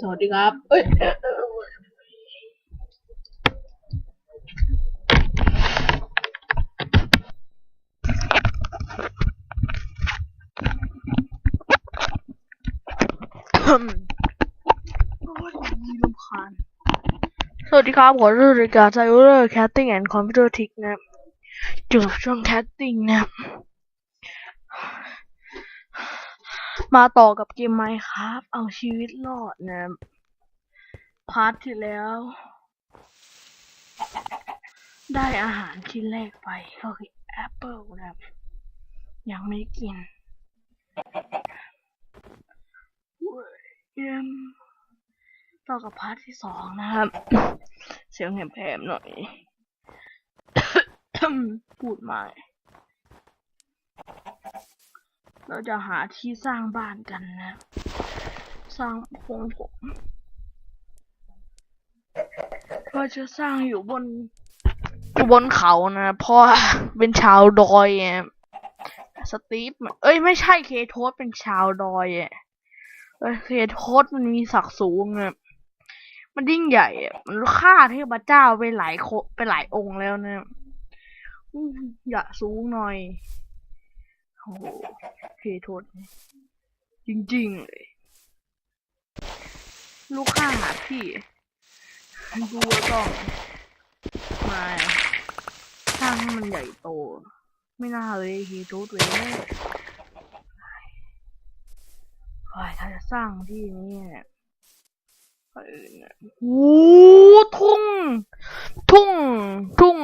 สวัสดีครับเอ้ยโอ้ยมีลำคาญสวัสดีครับขอรู้รายการไซเวอร์แคสติ้งแอนด์คอมพิวเตอร์ทิกนะครับเกี่ยวกับช่วงแคสติ้งนะ มาต่อกับเกมไมค์ครับเอาชีวิตรอดนะพาร์ทที่แล้ว ได้อาหารชิ้นแรกไปก็คือแอปเปิลนะครับ ยังไม่กินเว้ยเอิ่มต่อกับพาร์ทที่สองนะครับ เสียงแหบๆหน่อย พูดใหม่ เราจะหาที่สร้างบ้านกันนะ สร้างพงผมเราจะสร้างอยู่บนอยู่บนเขานะ เพราะว่าเป็นชาวดอยไงสตีฟเอ้ยไม่ใช่เคโทสเป็นชาวดอยอะเอ้ยเคโทสมันมีศักดิ์สูงอะมันยิ่งใหญ่อะมันฆ่าเทพเจ้าไปหลายโคไปหลายองค์แล้วนะอู้อย่าสูงหน่อย อ้โหเคโทษ จริงๆเลย ลูกข้าหาพี่ดูแล้วต้องมาสร้างให้มันใหญ่โต ไม่น่าเลยเคโทษเลยโอ้ยถ้าจะสร้างที่นี่เนี่ยเออเนี่โอ้ทุ่ง ทุ่ง ทุ่ง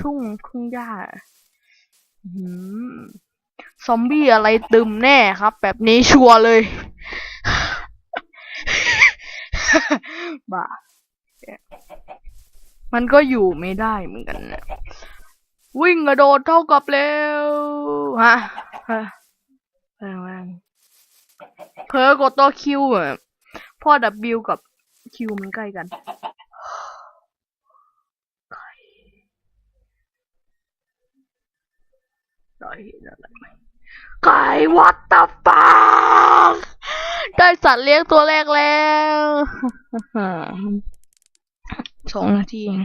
ทุ่ง ทุ่งหญ้าอื้อหือ ซอมบี้อะไรตึมแน่ครับ แบบนี้ชัวร์เลย บ้า มันก็อยู่ไม่ได้เหมือนกันนะวิ่งกระโดดเท่ากับเร็วฮะฮะแรงแรงเพอกดตัวคิวอะพ่อ W กับคิวมันใกล้กันเราเห็นอะไรไหม ไก่วัตตาฟาได้สัตว์เลี้ยงตัวแรกแล้วสองนาทีเอง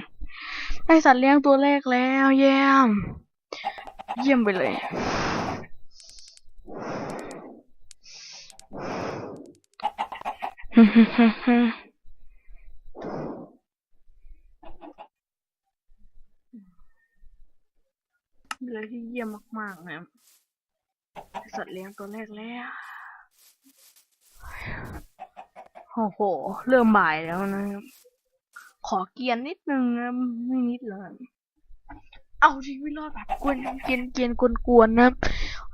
ได้สัตว์เลี้ยงตัวแรกแล้ว เยี่ยม เยี่ยมไปเลยเป็นอะไรที่เยี่ยมมาก ๆ นะครับ สัตว์เลี้ยงตัวแรกแล้วโอ้โห เริ่มบ่ายแล้วนะครับ ขอเกียนนิดนึงนะไม่นิดเลย เอาชีวิตรอดแบบกวนเกียนเกียนกวนกวนๆนะ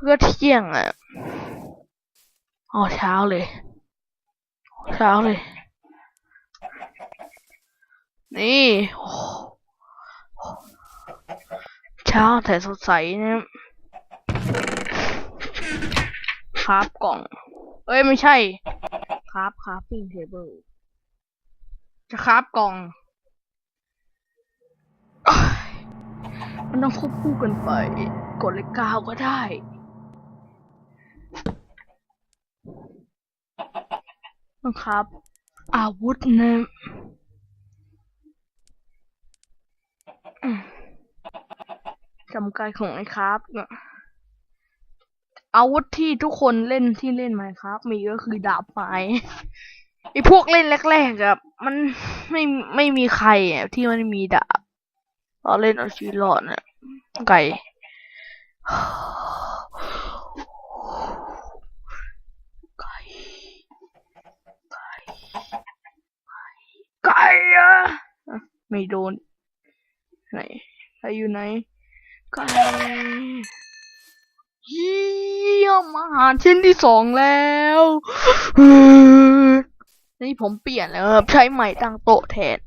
ก็เที่ยงอะอ๋อเช้าเลย เช้าเลย นี่โอ้โหเช้าแต่สดใสนะ ครับกล่อง เอ้ยไม่ใช่ ครับครับปิ้งเทเบิลจะครับกล่อง มันต้องควบคู่กันไป กดเลขเก้าก็ได้นะครับ อาวุธนะจำกายของไอ้ครับเนี่ย อาวุธที่ทุกคนเล่นที่เล่นไหมครับ มีก็คือดาบไม้ไอพวกเล่นแรกๆอะมันไม่ไม่มีใครอะที่มันมีดาบเราเล่นเอาชีวิตรอดนะไก่ไก่ไก่ไก่อะอะไม่โดนไหนใครอยู่ไหนไก่ เยี่ยมอาหารชิ้นที่สองแล้วนี่ผมเปลี่ยนแล้วครับ ใช้ใหม่ตั้งโต๊ะแทน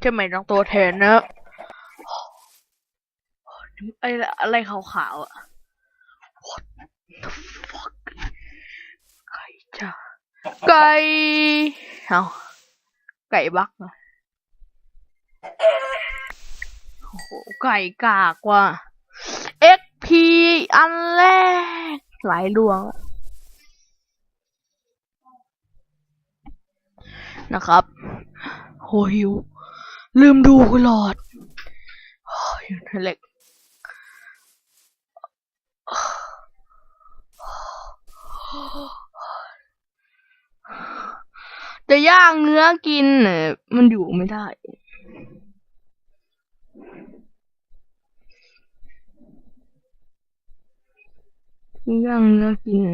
ใช้ใหม่ตั้งโต๊ะแทนนะไอ้อะไรขาวๆอะ What the fuck ไก่จ้าไก่เอาไก่บักเหรอโอ้โห ไก่กากว่ะ XP อันแรก หลายดวง นะครับ โหหิว ลืมดูกหลอดอยู่ในเหล็กจะย่างเนื้อกินเนี่ยมันอยู่ไม่ได้ ย่างเนื้อกิน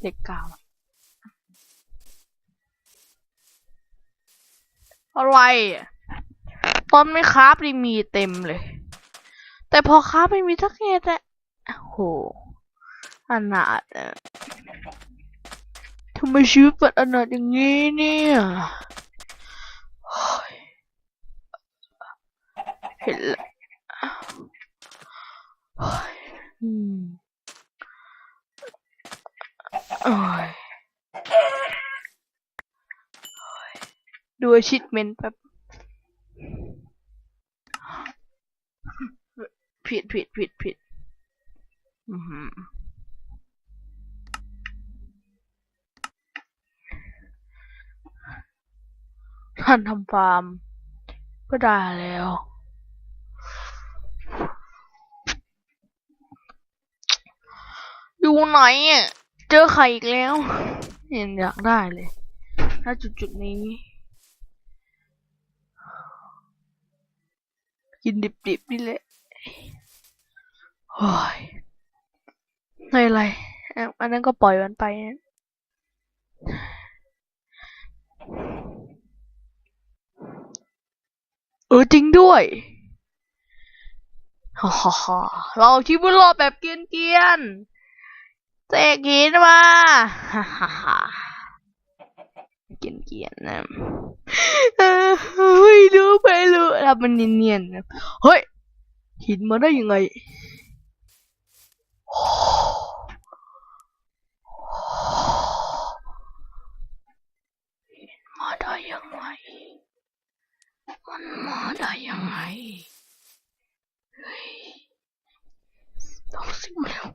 เด็กเก่าอะไรตอนไม่คราฟนี่มีเต็มเลย แต่พอคราฟไม่มีสักเอ็ดอะโอ้โหอนาถทำไมชีวิตเป็นอนาถอย่างนี้เนี่ยโอ้ย เห็นแล้วอืมโอ้ยดูอาชิตเมนแป๊บผิดผิดผิดผิดอือหือท่านทำฟาร์มก็ได้แล้ว อยู่ไหนอะ เจอไข่อีกแล้ว เห็นอยากได้เลย ถ้าจุดจุดๆนี้ กินดิบๆนี่แหละโอ้ยไม่ไร อันนั้นก็ปล่อยมันไปนะเออจริงด้วยฮ่าฮ่าเราชีวิตรอแบบเกรียน เตะกินมาฮ่าฮ่าฮ่าเกียนนะเออไม่รู้ไม่รู้ทำมันเนียนๆนะเฮ้ย หินมาได้ยังไงหินมาได้ยังไง มันมาได้ยังไง เฮ้ยต้องสิบแล้ว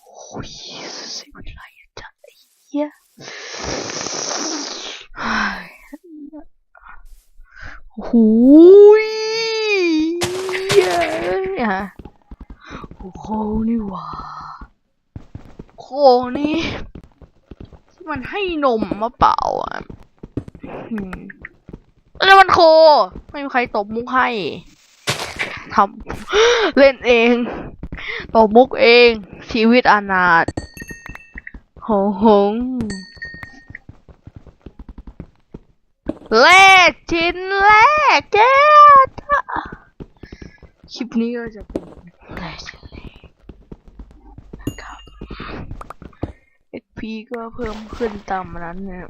โอ้ยสิบอะไรอะจัดไอ้เหี้ยเฮ้ยโอ้โหยเย้ฮะโอ้โหนี่ว่าโคนี่ที่มันให้นมมาเปล่าอะแล้วมันโค ไม่มีใครตบมุกให้ทำเล่นเองตบมุกเอง ชีวิตอนาถโหหง แลกชิ้นแรกเจ๊คลิปนี้ก็จะเป็นแลกชิ้นแรกนะครับ XP ก็เพิ่มขึ้นตามนั้นเนี่ย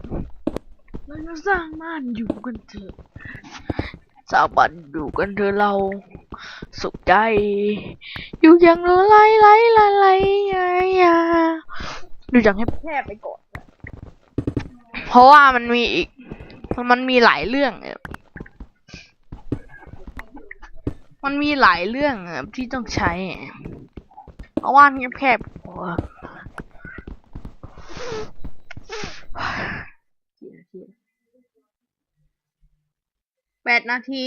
เราจะสร้างบ้านอยู่กันเถอะสร้างบ้านอยู่กันเถอะเรา สุขใจ อยู่อย่างไรไรไรไรยายาดูอย่างให้แคบไปก่อน เพราะว่ามันมีอีก มันมีหลายเรื่องเมันมีหลายเรื่องที่ต้องใช้ เพราะว่าแคบๆพอแปดนาที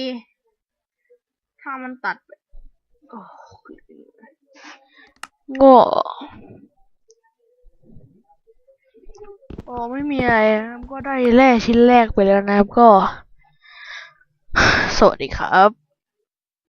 ถ้ามันตัด โอ้โง่ โอ้ไม่มีอะไรนะครับก็ได้แร่ชิ้นแรกไปแล้วนะครับก็ สวัสดีครับ